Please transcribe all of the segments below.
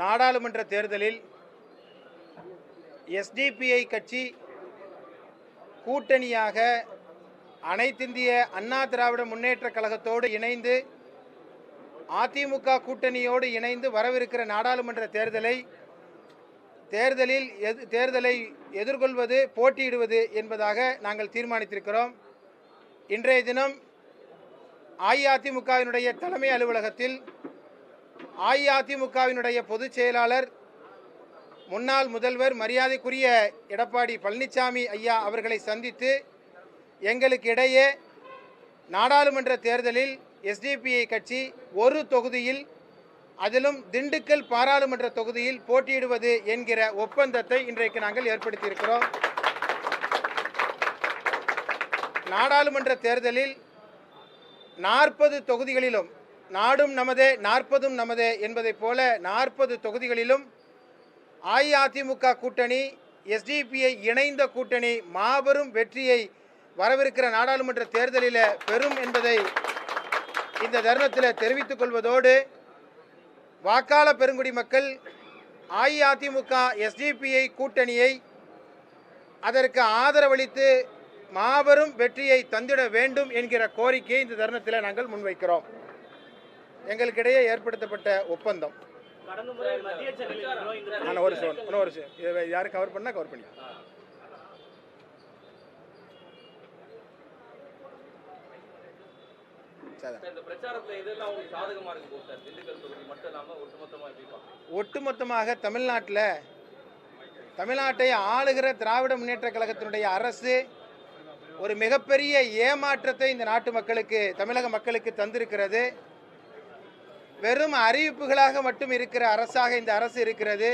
நாடாளுமன்ற தேர்தலில் எஸ்டிபிஐ கட்சி கூட்டணியாக அனைத்திந்திய அண்ணா திராவிட முன்னேற்றக் கழகத்தோடு இணைந்து அதிமுக கூட்டணியோடு இணைந்து வரவிருக்கிற நாடாளுமன்ற தேர்தலை தேர்தலில் எது தேர்தலை எதிர்கொள்வது போட்டியிடுவது என்பதாக நாங்கள் தீர்மானித்திருக்கிறோம். இன்றைய தினம் அஇஅதிமுகவினுடைய தலைமை அலுவலகத்தில் அஇஅதிமுகவினுடைய பொதுச் செயலாளர் முன்னாள் முதல்வர் மரியாதைக்குரிய எடப்பாடி பழனிசாமி ஐயா அவர்களை சந்தித்து எங்களுக்கு இடையே நாடாளுமன்ற தேர்தலில் எஸ்டிபிஐ கட்சி ஒரு தொகுதியில் அதிலும் திண்டுக்கல் பாராளுமன்ற தொகுதியில் போட்டியிடுவது என்கிற ஒப்பந்தத்தை இன்றைக்கு நாங்கள் ஏற்படுத்தியிருக்கிறோம். நாடாளுமன்ற தேர்தலில் நாற்பது தொகுதிகளிலும் நாடும் நமதே நாற்பதும் நமதே என்பதைப் போல நாற்பது தொகுதிகளிலும் அஇஅதிமுக கூட்டணி எஸ்டிபிஐ இணைந்த கூட்டணி மாபெரும் வெற்றியை வரவிருக்கிற நாடாளுமன்ற தேர்தலில் பெறும் என்பதை இந்த தருணத்தில் தெரிவித்துக் கொள்வதோடு வாக்காள பெருங்குடி மக்கள் அஇஅதிமுக எஸ்டிபிஐ கூட்டணியை அதற்கு ஆதரவளித்து மாபெரும் வெற்றியை தந்திட வேண்டும் என்கிற கோரிக்கையை இந்த தருணத்தில் நாங்கள் முன்வைக்கிறோம். எங்களுக்கிடையே ஏற்படுத்தப்பட்ட ஒப்பந்தம். ஒரு ஒரு யாரும் கவர் பண்ணால் கவர் பண்ணி ஒட்டுமொத்தமாக தமிழ்நாட்டில் தமிழ்நாட்டை ஆளுகிற திராவிட முன்னேற்றக் கழகத்தினுடைய அரசு ஒரு மிகப்பெரிய ஏமாற்றத்தை இந்த நாட்டு மக்களுக்கு தமிழக மக்களுக்கு தந்திருக்கிறது. வெறும் அறிவிப்புகளாக மட்டும் இருக்கிற அரசாக இந்த அரசு இருக்கிறது.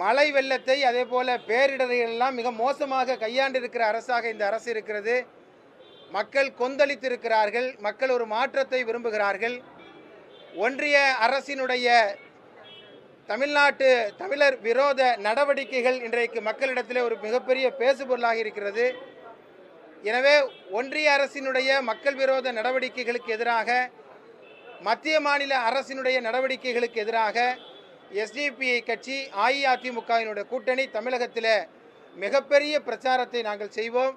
மழை வெள்ளத்தை அதே போல் பேரிடர்கள் எல்லாம் மிக மோசமாக கையாண்டிருக்கிற அரசாக இந்த அரசு இருக்கிறது. மக்கள் கொந்தளித்திருக்கிறார்கள் மக்கள் ஒரு மாற்றத்தை விரும்புகிறார்கள். ஒன்றிய அரசினுடைய தமிழ்நாட்டு தமிழர் விரோத நடவடிக்கைகள் இன்றைக்கு மக்களிடத்தில் ஒரு மிகப்பெரிய பேசுபொருளாக இருக்கிறது. எனவே ஒன்றிய அரசினுடைய மக்கள் விரோத நடவடிக்கைகளுக்கு எதிராக மத்திய மாநில அரசினுடைய நடவடிக்கைகளுக்கு எதிராக எஸ்டிபிஐ கட்சி அஇஅதிமுகவினுடைய கூட்டணி தமிழகத்தில் மிகப்பெரிய பிரச்சாரத்தை நாங்கள் செய்வோம்.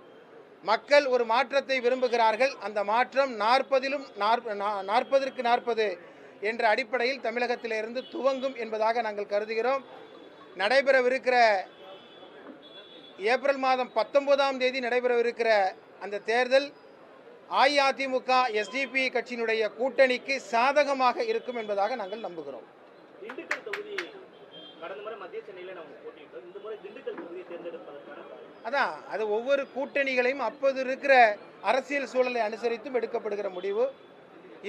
மக்கள் ஒரு மாற்றத்தை விரும்புகிறார்கள். அந்த மாற்றம் நாற்பதிலும் நாற்பதற்கு நாற்பது என்ற அடிப்படையில் தமிழகத்திலிருந்து துவங்கும் என்பதாக நாங்கள் கருதுகிறோம். நடைபெறவிருக்கிற ஏப்ரல் மாதம் பத்தொன்பதாம் தேதி நடைபெறவிருக்கிற அந்த தேர்தல் அஇஅதிமுக எஸ்டிபி கட்சியினுடைய கூட்டணிக்கு சாதகமாக இருக்கும் என்பதாக நாங்கள் நம்புகிறோம். அதான் அது ஒவ்வொரு கூட்டணிகளையும் அப்போது இருக்கிற அரசியல் சூழலை அனுசரித்தும் எடுக்கப்படுகிற முடிவு.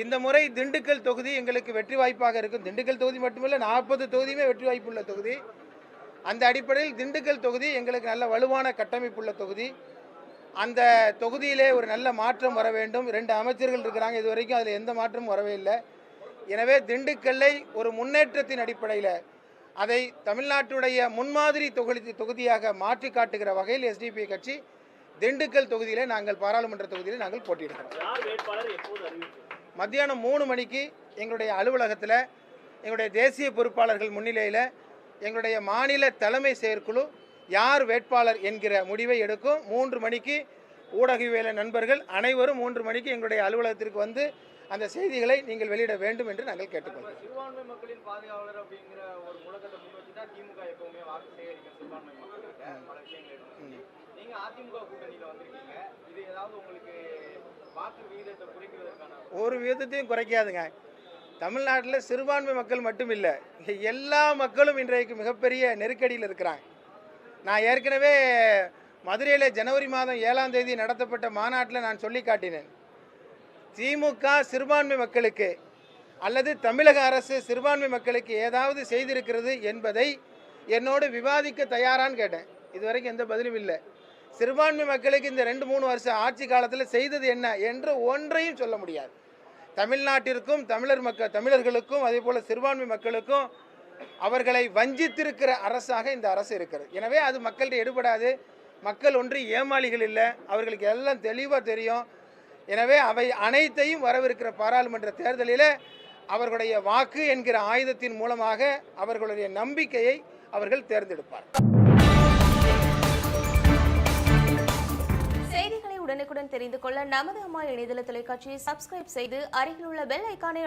இந்த முறை திண்டுக்கல் தொகுதி எங்களுக்கு வெற்றி வாய்ப்பாக இருக்கும். திண்டுக்கல் தொகுதி மட்டுமல்ல நாற்பது தொகுதியுமே வெற்றி வாய்ப்புள்ள தொகுதி. அந்த அடிப்படையில் திண்டுக்கல் தொகுதி எங்களுக்கு நல்ல வலுவான கட்டமைப்புள்ள தொகுதி. அந்த தொகுதியிலே ஒரு நல்ல மாற்றம் வர வேண்டும். ரெண்டு அமைச்சர்கள் இருக்கிறாங்க. இது வரைக்கும் அதில் எந்த மாற்றமும் வரவே இல்லை. எனவே திண்டுக்கல்லை ஒரு முன்னேற்றத்தின் அடிப்படையில் அதை தமிழ்நாட்டுடைய முன்மாதிரி தொகுதி தொகுதியாக மாற்றி காட்டுகிற வகையில் எஸ்டிபி கட்சி திண்டுக்கல் தொகுதியிலே நாங்கள் பாராளுமன்ற தொகுதியில் நாங்கள் போட்டியிடுகிறோம். மத்தியானம் மூணு மணிக்கு எங்களுடைய அலுவலகத்தில் எங்களுடைய தேசிய பொறுப்பாளர்கள் முன்னிலையில் எங்களுடைய மாநில தலைமை செயற்குழு யார் வேட்பாளர் என்கிற முடிவை எடுக்கும். மூன்று மணிக்கு ஊடகவியல நண்பர்கள் அனைவரும் மூன்று மணிக்கு எங்களுடைய அலுவலகத்திற்கு வந்து அந்த செய்திகளை நீங்கள் வெளியிட வேண்டும் என்று நாங்கள் கேட்டுக்கொள்கிறோம். சிறுபான்மை மக்களின் பாதுகாவலர் அப்படிங்கிற ஒரு முழக்கத்தை முன் வச்சு தான் திமுக எப்பவுமே வாக்கு சேகரிக்கும் சிறுபான்மை மக்கள்கிட்ட பல விஷயங்கள் எடுத்து சொல்லி. நீங்க அதிமுக கூட்டணியில வந்திருக்கீங்க. இது ஏதாவது உங்களுக்கு வாக்கு விகிதத்தை குறைக்கிறதுக்கான ஒரு விதத்தையும் குறைக்காதுங்க. தமிழ்நாட்டில் சிறுபான்மை மக்கள் மட்டும் இல்லை எல்லா மக்களும் இன்றைக்கு மிகப்பெரிய நெருக்கடியில் இருக்கிறாங்க. நான் ஏற்கனவே மதுரையில் ஜனவரி மாதம் ஏழாம் தேதி நடத்தப்பட்ட மாநாட்டில் நான் சொல்லி காட்டினேன். திமுக சிறுபான்மை மக்களுக்கு அல்லது தமிழக அரசு சிறுபான்மை மக்களுக்கு ஏதாவது செய்திருக்கிறது என்பதை என்னோடு விவாதிக்க தயாரான்னு கேட்டேன். இதுவரைக்கும் எந்த பதிலும் இல்லை. சிறுபான்மை மக்களுக்கு இந்த ரெண்டு மூணு வருஷம் ஆட்சி காலத்தில் செய்தது என்ன என்று ஒன்றையும் சொல்ல முடியாது. தமிழ்நாட்டிற்கும் தமிழர் மக்கள் தமிழர்களுக்கும் அதே போல் சிறுபான்மை மக்களுக்கும் அவர்களை வஞ்சித்திருக்கிற அரசாக இந்த அரசு இருக்கிறது. எனவே அது மக்கள்கிட்ட எடுபடாது. மக்கள் ஒன்று ஏமாளிகள் இல்லை. அவர்களுக்கு எல்லாம் தெளிவாக தெரியும். எனவே அவை அனைத்தையும் வரவிருக்கிற பாராளுமன்ற தேர்தலில் அவர்களுடைய வாக்கு என்கிற ஆயுதத்தின் மூலமாக அவர்களுடைய நம்பிக்கையை அவர்கள் தேர்ந்தெடுப்பார் செய்திகளை உடனுக்குடன் தெரிந்து கொள்ள நமது அம்மா இணையதள தொலைக்காட்சியை சப்ஸ்கிரைப் செய்து அருகில் உள்ள பெல் ஐக்கானை